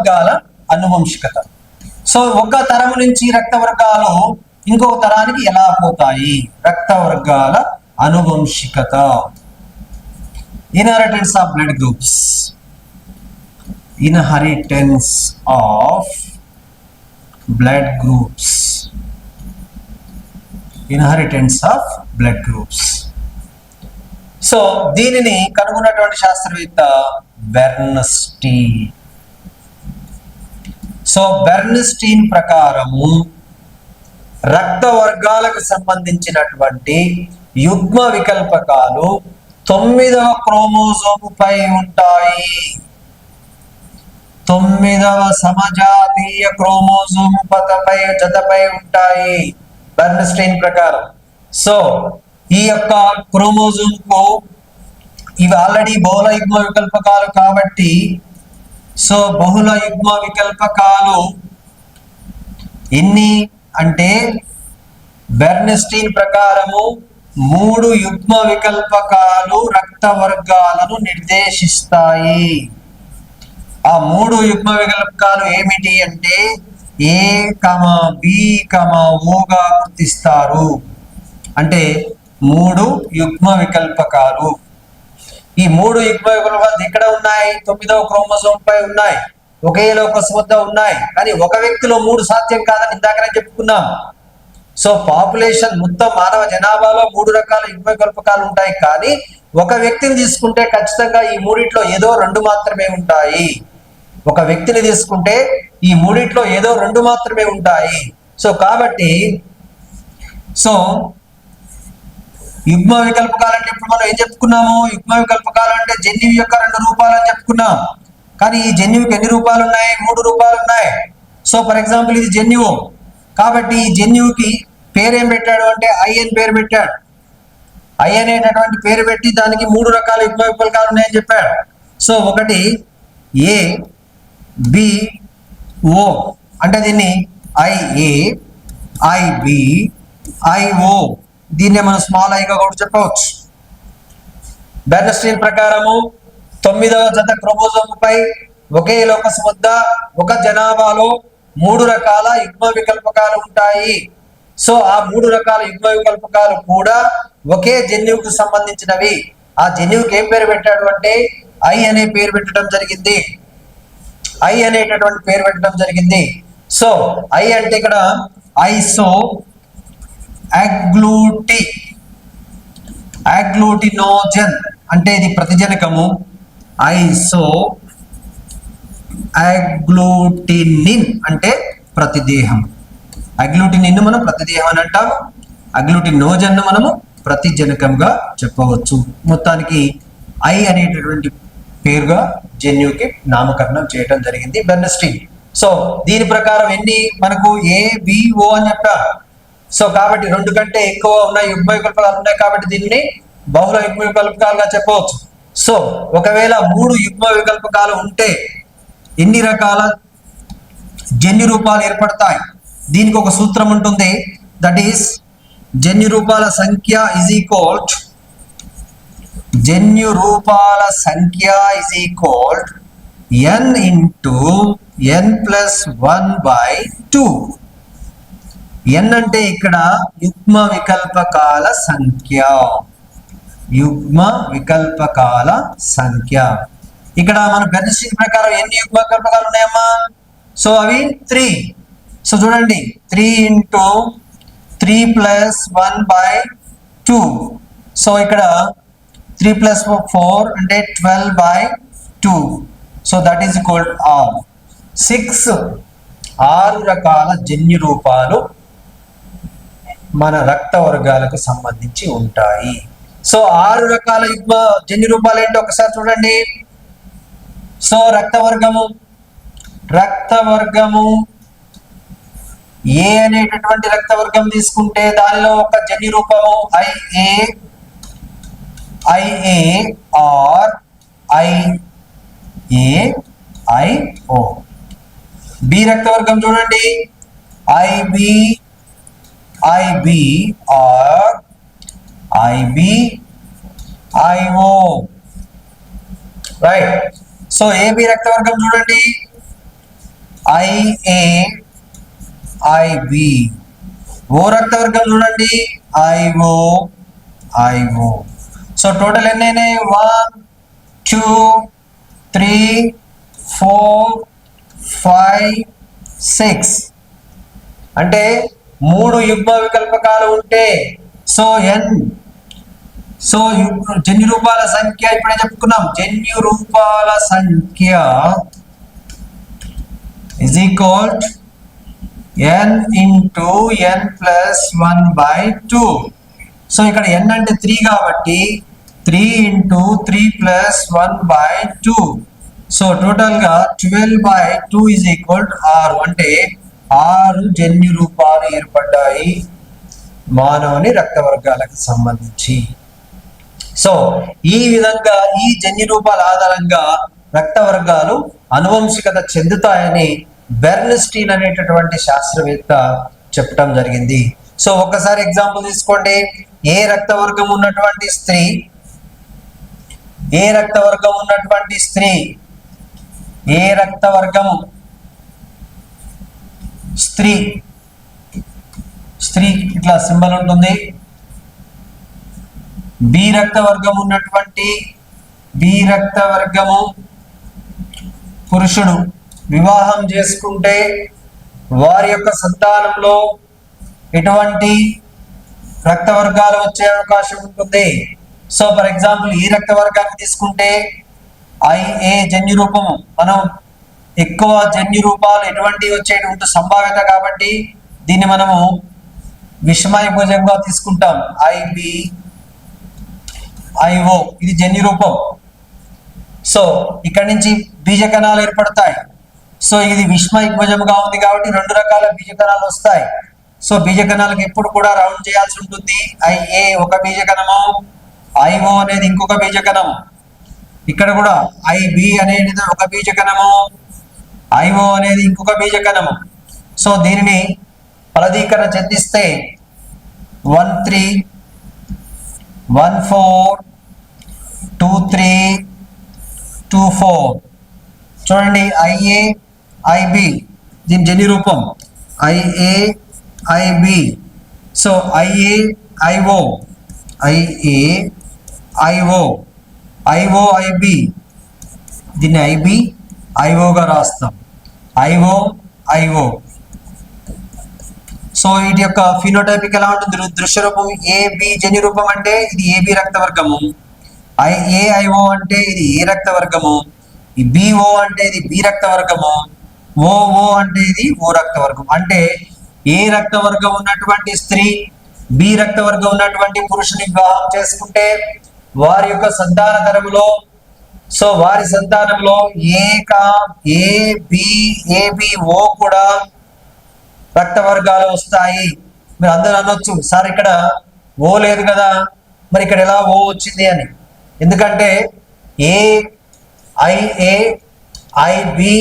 వర్గాల అనువంశికత. సో ఒక తరం నుంచి రక్త వర్గాలు ఇంకొక తరానికి ఎలా పోతాయి? రక్త వర్గాల అనువంశికత inheritance of blood groups inheritance of blood groups inheritance of blood groups so దీనిని కనుగొన్నటువంటి శాస్త్రవేత్త బెర్నస్టీన్ సో బెర్నస్టీన్ ప్రకారము రక్త వర్గాలకు సంబంధించినటువంటి యుగ్మ వికల్పకాలు తొమ్మిదవ క్రోమోజోము పై ఉంటాయి. తొమ్మిదవ సమజాతీయ క్రోమోజోము పతపై జతపై ఉంటాయి బెర్నస్టైన్ ప్రకారం. సో ఈ యొక్క క్రోమోజోమ్కు ఇవి ఆల్రెడీ బహుళ యుగ్మ వికల్పకాలు కాబట్టి సో బహుళ యుగ్మ వికల్పకాలు ఎన్ని అంటే బెర్నస్టీన్ ప్రకారము మూడు యుగ్మ వికల్పకాలు రక్త వర్గాలను నిర్దేశిస్తాయి. ఆ మూడు యుగ్మ వికల్పకాలు ఏమిటి అంటే ఏ కమ బి కమ ఓగా గుర్తిస్తారు. అంటే మూడు యుగ్మ వికల్పకాలు ఈ మూడు యుగ్మ ఎక్కడ ఉన్నాయి తొమ్మిదవ క్రోమోజోమ్ పై ఉన్నాయి ఒకే లోకస్ వద్ద ఉన్నాయి. కానీ ఒక వ్యక్తిలో మూడు సాధ్యం కాదని ఇందాకనే చెప్పుకున్నాం సో పాపులేషన్ మొత్తం మానవ జనాభాలో మూడు రకాల యుగ్మవికల్పకాలు ఉంటాయి. కానీ ఒక వ్యక్తిని తీసుకుంటే ఖచ్చితంగా ఈ మూడిట్లో ఏదో రెండు మాత్రమే ఉంటాయి. ఒక వ్యక్తిని తీసుకుంటే ఈ మూడిట్లో ఏదో రెండు మాత్రమే ఉంటాయి. సో కాబట్టి సో యుగ్మ వికల్పకాలంటే ఇప్పుడు మనం ఏం చెప్పుకున్నాము? యుగ్మ వికల్పకాలంటే జన్యువు యొక్క రెండు రూపాలు అని చెప్పుకున్నాం. కానీ ఈ జన్యువుకి ఎన్ని రూపాలు ఉన్నాయి? మూడు రూపాలు ఉన్నాయి. సో ఫర్ ఎగ్జాంపుల్ ఇది జన్యువు. కాబట్టి ఈ జన్యువుకి పేరేం పెట్టాడు అంటే ఐ అని పేరు పెట్టాడు. ఐ అనేటటువంటి పేరు పెట్టి దానికి మూడు రకాల యుగ్మ వికల్పకాలు ఉన్నాయని చెప్పాడు. సో ఒకటి ఏ బి ఓ. అంటే దీన్ని ఐఏ ఐబి ఐఓ దీన్నే మనం స్మాల్ ఐగా కూడా చెప్పవచ్చు. బెర్నస్టీన్ ప్రకారము తొమ్మిదవ జత క్రోమోజోమ్పై ఒకే లోకస్ వద్ద ఒక జనాభాలో మూడు రకాల యుగ్మ వికల్పకాలు ఉంటాయి. సో ఆ మూడు రకాల యుగ్మ వికల్పకాలు కూడా ఒకే జన్యువుకు సంబంధించినవి. ఆ జన్యువుకి ఏం పేరు పెట్టాడు అంటే ఐ అనే పేరు పెట్టడం జరిగింది. ఐ అనేటటువంటి పేరు పెట్టడం జరిగింది. సో ఐ అంటే ఇక్కడ ఐసో అగ్లూటి అగ్లూటినోజన్ అంటే ఇది ప్రతిజనకము. ఐసో అగ్లూటినిన్ అంటే ప్రతిదేహం. అగ్లూటినిన్ మనం ప్రతిదేహం అని అంటాము. అగ్లూటినోజన్ మనము ప్రతిజనకంగా చెప్పవచ్చు. మొత్తానికి ఐ అనేటటువంటి పేరుగా జన్యుకి నామకరణం చేయడం జరిగింది బెర్నస్టీన్. సో దీని ప్రకారం ఎన్ని? మనకు ఏ బిఓ అని చెప్పారు. సో కాబట్టి రెండు కంటే ఎక్కువ ఉన్న యుగ్మ వికల్పాలు ఉన్నాయి కాబట్టి దీన్ని బహుళ యుగ్మ వికల్పకాలుగా చెప్పవచ్చు. సో ఒకవేళ మూడు యుగ్మ వికల్పకాలు ఉంటే ఎన్ని రకాల జన్యు రూపాలు ఏర్పడతాయి? దీనికి ఒక సూత్రం ఉంటుంది. దట్ ఈస్ జన్యు రూపాల సంఖ్య ఇజ్ ఈక్వల్ జన్యు రూపాల సంఖ్య is equal N into N plus one by two N అంటే ఇక్కడ యుగ్మ వికల్పకాల సంఖ్య. యుగ్మ వికల్పకాల సంఖ్య. ఇక్కడ మన బెనిస్టిన్ ప్రకారం ఎన్ని యుగ్మ వికల్పకాలు ఉన్నాయమ్మా? సో అవి త్రీ. సో చూడండి three into three plus one by two. So ఇక్కడ త్రీ ప్లస్ ఫోర్ అంటే twelve by two. So that is equal are. Six ఆరు రకాల జన్యు రూపాలు మన రక్త వర్గాలకు సంబంధించి ఉంటాయి. సో ఆరు రకాల యుగ్మ జన్యు రూపాలు ఏంటో ఒకసారి చూడండి. సో రక్త వర్గము. రక్త వర్గము ఏ అనేటటువంటి రక్త వర్గం తీసుకుంటే దానిలో ఒక జన్యు రూపము IA IA or IA IO B రక్త వర్గం చూడండి. IB IB or IB IO right so AB రక్త వర్గం చూడండి. ఐఏ ఐబి ఓ రక్త వర్గం చూడండి. ఐఓ ఐఓ సో టోటల్ ఎన్ని అయినాయి one two three four five six అంటే మూడు యుగ్మ వికల్పకాలు ఉంటే సో ఎన్ సో యు- జన్యు రూపాల సంఖ్య ఇప్పుడే చెప్పుకున్నాం? జన్యు రూపాల సంఖ్య is equal N into N plus one by two so ఇక్కడ ఎన్ అంటే త్రీ కాబట్టి three into three plus one by two so టోటల్గా twelve by two is equal to ఆరు అంటే ఆరు జన్యు రూపాలు ఏర్పడ్డాయి మానవుని రక్త వర్గాలకు సంబంధించి. సో ఈ విధంగా ఈ జన్యు రూపాల ఆధారంగా రక్త వర్గాలు అనువంశికత చెందుతాయని బెర్న్స్టీన్ అనేటటువంటి శాస్త్రవేత్త చెప్పడం జరిగింది. సో ఒక్కసారి ఎగ్జాంపుల్ తీసుకోండి. ఏ రక్త వర్గం ఉన్నటువంటి స్త్రీ? ఏ రక్త వర్గం ఉన్నటువంటి స్త్రీ? ఏ రక్త వర్గము స్త్రీ. స్త్రీ ఇట్లా సింబల్ ఉంటుంది. బి రక్త వర్గం ఉన్నటువంటి బి రక్త వర్గము పురుషుడు వివాహం చేసుకుంటే వారి యొక్క సంతానంలో ఎటువంటి రక్త వర్గాలు వచ్చే అవకాశం ఉంటుంది. సో ఫర్ ఎగ్జాంపుల్ ఈ రక్త వర్గాన్ని తీసుకుంటే ఐఏ జన్యు రూపము మనం ఎక్కువ జన్యు రూపాలు ఎటువంటి వచ్చేటువంటి సంభావ్యత కాబట్టి దీన్ని మనము విషమయ భుజంగా తీసుకుంటాం. ఐబి ఐఓ ఇది జన్యు రూపం. సో ఇక్కడ నుంచి బీజ కణాలు ఏర్పడతాయి. సో ఇది విష్మ ఉంది కాబట్టి రెండు రకాల బీజ కణాలు వస్తాయి. సో బీజ కణాలకు ఎప్పుడు కూడా రౌండ్ చేయాల్సి ఉంటుంది. ఐఏ ఒక బీజ కణము ఐఓ అనేది ఇంకొక బీజ కణము. ఇక్కడ కూడా ఐబి అనేది ఒక బీజ కణము ఐఓ అనేది ఇంకొక బీజకణము సో దీనిని ఫలదీకరణ చెందిస్తే one three one four two three two four. చూడండి ఐఏ ఐబి దీని జని రూపం. IA IB so IA IO IA IO IO IB దీన్ని ఐబి ఐఓగా రాస్తాం. ఐఓ ఐఓ సో వీటి యొక్క ఫినోటైపిక్ ఎలా ఉంటుంది? దృ- దృశ్య రూపం ఏబి జన్యు రూపం అంటే ఇది ఏబి రక్త వర్గము ఐ ఏఐఓ అంటే ఇది ఏ రక్త వర్గము బిఓ అంటే ఇది బి రక్త వర్గము ఓఓ అంటే ఇది ఓ రక్త వర్గం అంటే ఏ రక్త వర్గం ఉన్నటువంటి స్త్రీ బి రక్త వర్గం ఉన్నటువంటి పురుషుని వివాహం చేసుకుంటే వారి యొక్క సంతాన తరములో సో వారి సంతానంలో ఏక ఏ బి ఏబి ఓ కూడా రక్త వర్గాలు వస్తాయి. మీరు అందరూ అనొచ్చు సార్ ఇక్కడ ఓ లేదు కదా మరి ఇక్కడ ఎలా ఓ వచ్చింది? అని. ఎందుకంటే ఏ ఐఏ ఐబి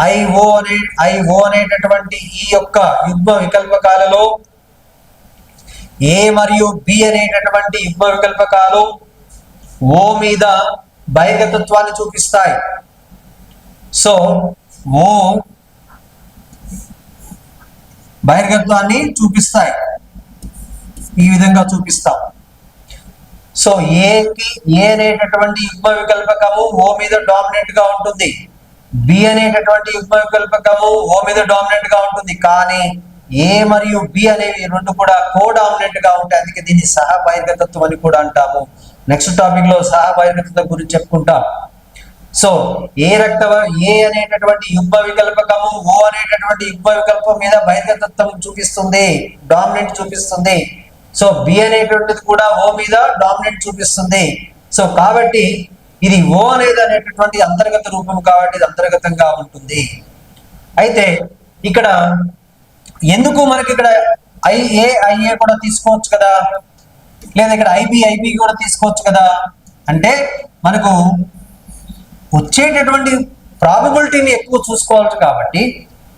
ఐఓ అనే ఐఓ అనేటటువంటి ఈ యొక్క యుగ్మ వికల్పకాలలో ఏ మరియు బి అనేటటువంటి యుగ్మ వికల్పకాలు ఓ మీద బహిర్గతత్వాన్ని చూపిస్తాయి. సో ఓ బహిర్గత్వాన్ని చూపిస్తాయి. ఈ విధంగా చూపిస్తాం. సో ఏకి ఏ అనేటటువంటి యుగ్మ వికల్పకము ఓ మీద డామినెంట్గా ఉంటుంది. బి అనేటటువంటి యుగ్మ వికల్పకము ఓ మీద డామినెంట్గా ఉంటుంది. కానీ ఏ మరియు బి అనేవి రెండు కూడా కో డామినెంట్గా ఉంటాయి. అందుకే దీన్ని సహ బహిర్గతత్వం అని కూడా అంటాము. నెక్స్ట్ టాపిక్లో సహ గురించి చెప్పుకుంటాం. సో ఏ రక్త ఏ అనేటటువంటి యుగ్మ వికల్పకము ఓ అనేటటువంటి యుగ్మ వికల్పం మీద బహిర్గతత్వం చూపిస్తుంది డామినెంట్ చూపిస్తుంది. సో బి అనేటువంటిది కూడా ఓ మీద డామినెంట్ చూపిస్తుంది. సో కాబట్టి ఇది ఓ అనేది అనేటటువంటి అంతర్గత రూపం కాబట్టి ఇది అంతర్గతంగా ఉంటుంది. అయితే ఇక్కడ ఎందుకు మనకి ఇక్కడ ఐఏఐఏ కూడా తీసుకోవచ్చు కదా? లేదా ఇక్కడ ఐబి ఐబి కూడా తీసుకోవచ్చు కదా. అంటే మనకు వచ్చేటటువంటి ప్రాబబిలిటీని ఎక్కువ చూసుకోవాలి కాబట్టి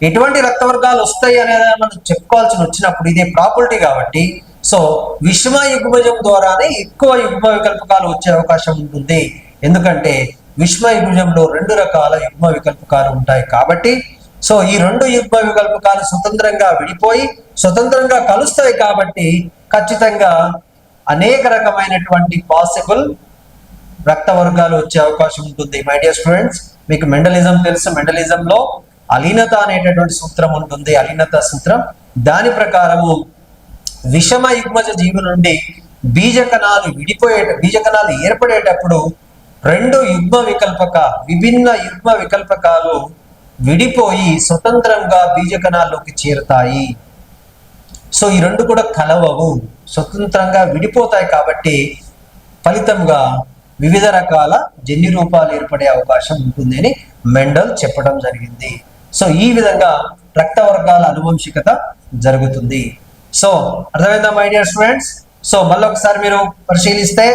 ఎటువంటి రక్త వర్గాలు వస్తాయి అనేది మనం చెప్పుకోవాల్సి వచ్చినప్పుడు ఇదే ప్రాపర్టీ కాబట్టి సో విషమ యుగ్మజం ద్వారానే ఎక్కువ యుగ్మ వికల్పకాలు వచ్చే అవకాశం ఉంటుంది. ఎందుకంటే విషమ యుగ్మజంలో రెండు రకాల యుగ్మ వికల్పకాలు ఉంటాయి కాబట్టి సో ఈ రెండు యుగ్మ వికల్పకాలు స్వతంత్రంగా విడిపోయి స్వతంత్రంగా కలుస్తాయి కాబట్టి ఖచ్చితంగా అనేక రకమైనటువంటి పాసిబుల్ రక్త వర్గాలు వచ్చే అవకాశం ఉంటుంది మై డియర్ స్టూడెంట్స్ మీకు మెండలిజం తెలుసు. మెండలిజంలో అలీనత అనేటటువంటి సూత్రం ఉంటుంది. అలీనత సూత్రం. దాని ప్రకారము విషమ యుగ్మజ జీవి నుండి బీజ కణాలు విడిపోయే బీజ కణాలు ఏర్పడేటప్పుడు రెండు యుగ్మ వికల్పక విభిన్న యుగ్మ వికల్పకాలు విడిపోయి స్వతంత్రంగా బీజ కణాల్లోకి చేరుతాయి. సో ఈ రెండు కూడా కలవవు. స్వతంత్రంగా విడిపోతాయి కాబట్టి ఫలితంగా వివిధ రకాల జన్యు రూపాలు ఏర్పడే అవకాశం ఉంటుంది అని మెండల్ చెప్పడం జరిగింది. సో ఈ విధంగా రక్త వర్గాల అనువంశికత జరుగుతుంది. సో అర్థమైందా మై డియర్ స్టూడెంట్స్ సో మళ్ళీ ఒకసారి మీరు పరిశీలిస్తే